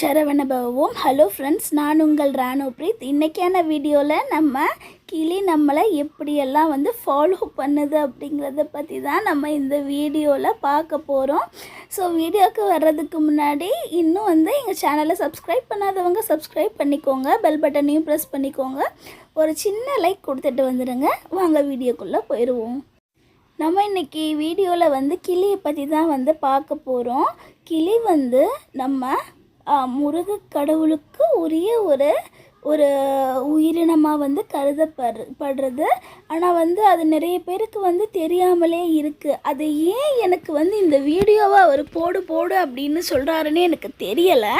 Saravana hello friends நான் உங்கள் ராணு breath இன்றைக்கான வீடியோவில் நம்ம கிளி நம்மளை எப்படியெல்லாம் வந்து ஃபாலோ பண்ணுது அப்படிங்கிறத பற்றி தான் நம்ம இந்த வீடியோவில் பார்க்க போகிறோம் ஸோ வீடியோவுக்கு வர்றதுக்கு முன்னாடி இன்னும் வந்து எங்கள் சேனலை சப்ஸ்கிரைப் பண்ணாதவங்க சப்ஸ்கிரைப் பண்ணிக்கோங்க. பெல் பட்டனையும் ப்ரெஸ் பண்ணிக்கோங்க. ஒரு சின்ன லைக் கொடுத்துட்டு வந்துடுங்க வாங்க வீடியோக்குள்ளே போயிடுவோம் நம்ம இன்றைக்கி வீடியோவில் வந்து கிளியை பற்றி தான் வந்து பார்க்க போகிறோம் கிளி வந்து நம்ம முருக கடவுளுக்கு உரிய ஒரு ஒரு உயிரினமாக வந்து கருதப்படுற படுறது. ஆனால் வந்து அது நிறைய பேருக்கு வந்து தெரியாமலே இருக்குது அது ஏன் எனக்கு வந்து இந்த வீடியோவை அவர் போடு போடு அப்படின்னு சொல்கிறாருன்னு எனக்கு தெரியலை.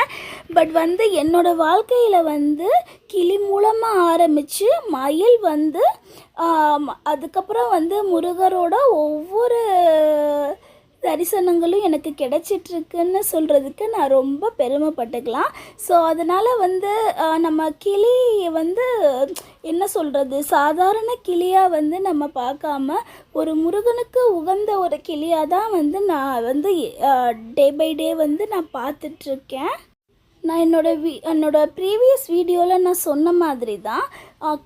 பட் வந்து என்னோடய வாழ்க்கையில் வந்து கிளி மூலமாக ஆரம்பித்து மயில் வந்து அதுக்கப்புறம் வந்து முருகரோட ஒவ்வொரு தரிசனங்களும் எனக்கு கிடைச்சிட்ருக்குன்னு சொல்கிறதுக்கு நான் ரொம்ப பெருமைப்பட்டுக்கலாம். ஸோ அதனால் வந்து நம்ம கிளி வந்து என்ன சொல்கிறது சாதாரண கிளியாக வந்து நம்ம பார்க்காம ஒரு முருகனுக்கு உகந்த ஒரு கிளியாக தான் வந்து நான் வந்து டே பை டே வந்து நான் பார்த்துட்ருக்கேன். நான் என்னோடய வீ என்னோட ப்ரீவியஸ் வீடியோவில் நான் சொன்ன மாதிரி தான்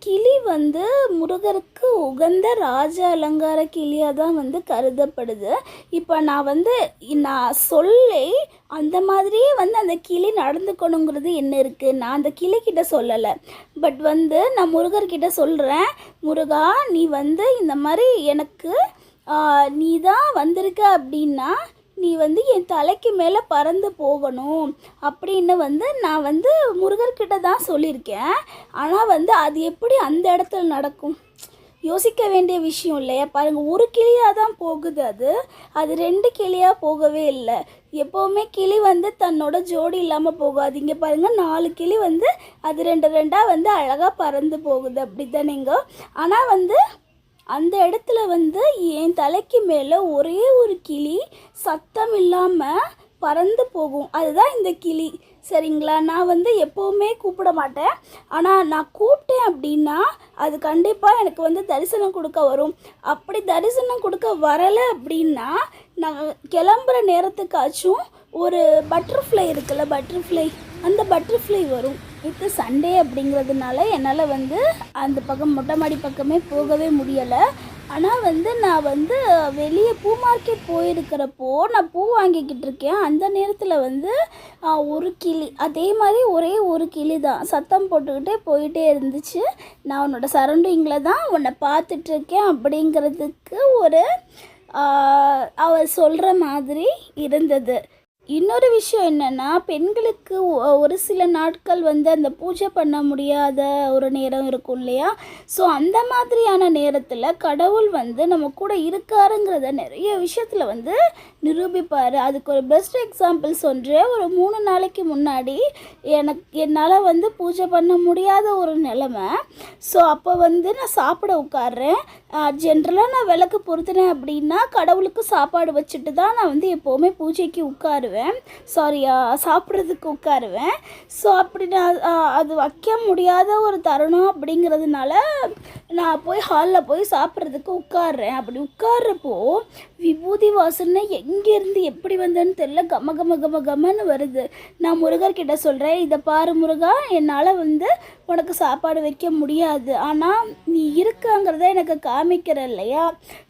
கிளி வந்து முருகருக்கு உகந்த ராஜ அலங்கார கிளியாக தான் வந்து கருதப்படுது. இப்போ நான் வந்து நான் சொல்லி அந்த மாதிரியே வந்து அந்த கிளி நடந்துக்கணுங்கிறது என்ன இருக்குது நான் அந்த கிளிக்கிட்ட சொல்லலை. பட் வந்து நான் முருகர்கிட்ட சொல்கிறேன் முருகா நீ வந்து இந்த மாதிரி எனக்கு நீ தான் வந்திருக்க அப்படின்னா நீ வந்து என் தலைக்கு மேலே பறந்து போகணும் அப்படின்னு வந்து நான் வந்து முருகர்கிட்ட தான் சொல்லியிருக்கேன். ஆனால் வந்து அது எப்படி அந்த இடத்துல நடக்கும்? யோசிக்க வேண்டிய விஷயம் இல்லையா? பாருங்கள் ஒரு கிளியாக தான் போகுது அது. அது ரெண்டு கிளியாக போகவே இல்லை. எப்போவுமே கிளி வந்து தன்னோட ஜோடி இல்லாமல் போகாது இங்கே பாருங்கள் நாலு கிளி வந்து அது ரெண்டு ரெண்டாக வந்து அழகாக பறந்து போகுது. அப்படி தானேங்க ஆனால் வந்து அந்த இடத்துல வந்து என் தலைக்கு மேலே ஒரே ஒரு கிளி சத்தம் இல்லாமல் பறந்து போகும். அதுதான் இந்த கிளி. சரிங்களா? நான் வந்து எப்போவுமே கூப்பிட மாட்டேன். ஆனால் நான் கூப்பிட்டேன் அப்படின்னா அது கண்டிப்பாக எனக்கு வந்து தரிசனம் கொடுக்க வரும். அப்படி தரிசனம் கொடுக்க வரலை அப்படின்னா நான் கிளம்புற நேரத்துக்காச்சும் ஒரு பட்டர்ஃப்ளை இருக்குல்ல பட்டர்ஃப்ளை அந்த பட்டர்ஃப்ளை வரும். இது சண்டே அப்படிங்கிறதுனால என்னால் வந்து அந்த பக்கம் மொட்டை மாடி பக்கமே போகவே முடியலை. ஆனால் வந்து நான் வந்து வெளியே பூ மார்க்கெட் போயிருக்கிறப்போ நான் பூ வாங்கிக்கிட்டு இருக்கேன். அந்த நேரத்தில் வந்து ஒரு கிளி அதே மாதிரி ஒரே ஒரு கிளி தான். சத்தம் போட்டுக்கிட்டே போயிட்டே இருந்துச்சு. நான் உன்னோட சரௌண்டிங்கில் தான் உன்னை பார்த்துட்ருக்கேன் அப்படிங்கிறதுக்கு ஒரு அவர் சொல்கிற மாதிரி இருந்தது. இன்னொரு விஷயம் என்னென்னா பெண்களுக்கு ஒ- ஒரு சில நாட்கள் வந்து அந்த பூஜை பண்ண முடியாத ஒரு நேரம் இருக்கும் இல்லையா? ஸோ அந்த மாதிரியான நேரத்தில் கடவுள் வந்து நம்ம கூட இருக்காருங்கிறத நிறைய விஷயத்தில் வந்து நிரூபிப்பார். அதுக்கு ஒரு பெஸ்ட் எக்ஸாம்பிள்ஸ் ஒன்று ஒரு மூணு நாளைக்கு முன்னாடி எனக்கு என்னால் வந்து பூஜை பண்ண முடியாத ஒரு நிலமை. ஸோ அப்போ வந்து நான் சாப்பிட உட்காடுறேன் ஜென்ரலாக நான் விளக்கு பொறுத்தினேன் அப்படின்னா கடவுளுக்கு சாப்பாடு வச்சுட்டு தான் நான் வந்து எப்போவுமே பூஜைக்கு உட்காருவேன். சாரி சாப்பிட்றதுக்கு உட்காருவேன். ஸோ அப்படி நான் அது வைக்க முடியாத ஒரு தருணம் அப்படிங்கிறதுனால நான் போய் ஹாலில் போய் சாப்பிட்றதுக்கு உட்காடுறேன் அப்படி உட்காடுறப்போ விபூதி வாசனை எங்கேருந்து எப்படி வந்தேன்னு தெரியல. கம கம கம கமன்னு வருது. நான் முருகர்கிட்ட சொல்கிறேன் இதை பாரு முருகா என்னால் வந்து உனக்கு சாப்பாடு வைக்க முடியாது. ஆனால் நீ இருக்காங்கிறத எனக்கு காமிக்கிற இல்லையா?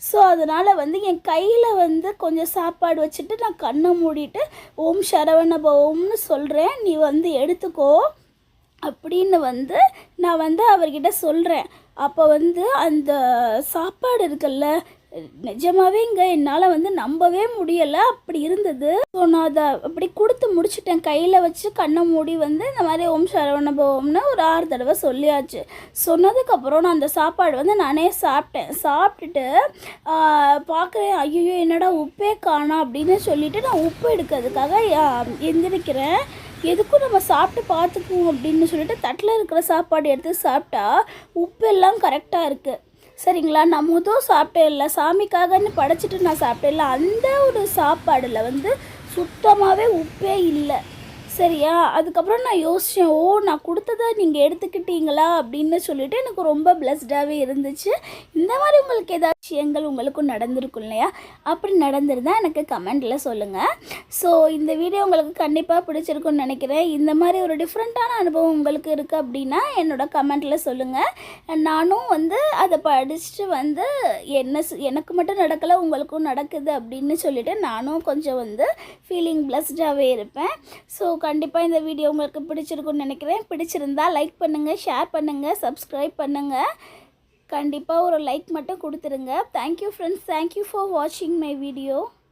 ஸோ அதனால் வந்து என் கையில் வந்து கொஞ்சம் சாப்பாடு வச்சுட்டு நான் கண்ணை மூடிட்டு ஓம் சரவணபவம்னு சொல்கிறேன் நீ வந்து எடுத்துக்கோ. அப்படின்னு வந்து நான் வந்து அவர்கிட்ட சொல்கிறேன் அப்போ வந்து அந்த சாப்பாடு இருக்குல்ல நிஜமாவே இங்கே என்னால் வந்து நம்பவே முடியலை. அப்படி இருந்தது. ஸோ நான் அதை அப்படி கொடுத்து முடிச்சிட்டேன். கையில் வச்சு கண்ணை மூடி வந்து இந்த மாதிரி ஓம் சரவணபவம்னு ஒரு ஆறு தடவை சொல்லியாச்சு. சொன்னதுக்கப்புறம் நான் அந்த சாப்பாடு வந்து நானே சாப்பிட்டேன். சாப்பிட்டுட்டு பார்க்குறேன் ஐயோ என்னடா உப்பே காணா அப்படின்னு சொல்லிட்டு நான் உப்பு எடுக்கிறதுக்காக எந்திரிக்கிறேன். எதுக்கும் நம்ம சாப்பிட்டு பார்த்துக்குவோம் அப்படின்னு சொல்லிட்டு தட்டில் இருக்கிற சாப்பாடு எடுத்து சாப்பிட்டா உப்பு எல்லாம் கரெக்டாக இருக்குது சரிங்களா நான் முதல் சாப்பிட்டே இல்லை சாமிக்காகன்னு படைச்சிட்டு நான் சாப்பிட்டே இல்லை அந்த ஒரு சாப்பாடில் வந்து சுத்தமாகவே உப்பே இல்லை. சரியா? அதுக்கப்புறம் நான் யோசித்தேன் ஓ நான் கொடுத்ததை நீங்கள் எடுத்துக்கிட்டீங்களா? அப்படின்னு சொல்லிட்டு எனக்கு ரொம்ப பிளஸ்டாகவே இருந்துச்சு. இந்த மாதிரி உங்களுக்கு ஏதாவது விஷயங்கள் உங்களுக்கும் நடந்திருக்கும் இல்லையா? அப்படி நடந்திருந்தா எனக்கு கமெண்டில் சொல்லுங்கள் ஸோ இந்த வீடியோ உங்களுக்கு கண்டிப்பாக பிடிச்சிருக்கும்னு நினைக்கிறேன். இந்த மாதிரி ஒரு டிஃப்ரெண்ட்டான அனுபவம் உங்களுக்கு இருக்குது அப்படின்னா என்னோடய கமெண்ட்டில் சொல்லுங்கள் நானும் வந்து அதை படிச்சுட்டு வந்து என்ன எனக்கு மட்டும் நடக்கலை உங்களுக்கும் நடக்குது அப்படின்னு சொல்லிவிட்டு நானும் கொஞ்சம் வந்து ஃபீலிங் பிளஸ்டாகவே இருப்பேன். ஸோ கண்டிப்பாக இந்த வீடியோ உங்களுக்கு பிடிச்சிருக்குன்னு நினைக்கிறேன். பிடிச்சிருந்தா லைக் பண்ணுங்கள் ஷேர் பண்ணுங்கள் சப்ஸ்கிரைப் பண்ணுங்கள் கண்டிப்பாக ஒரு லைக் மட்டும் கொடுத்துருங்க. Thank you friends thank you for வாட்சிங் மை வீடியோ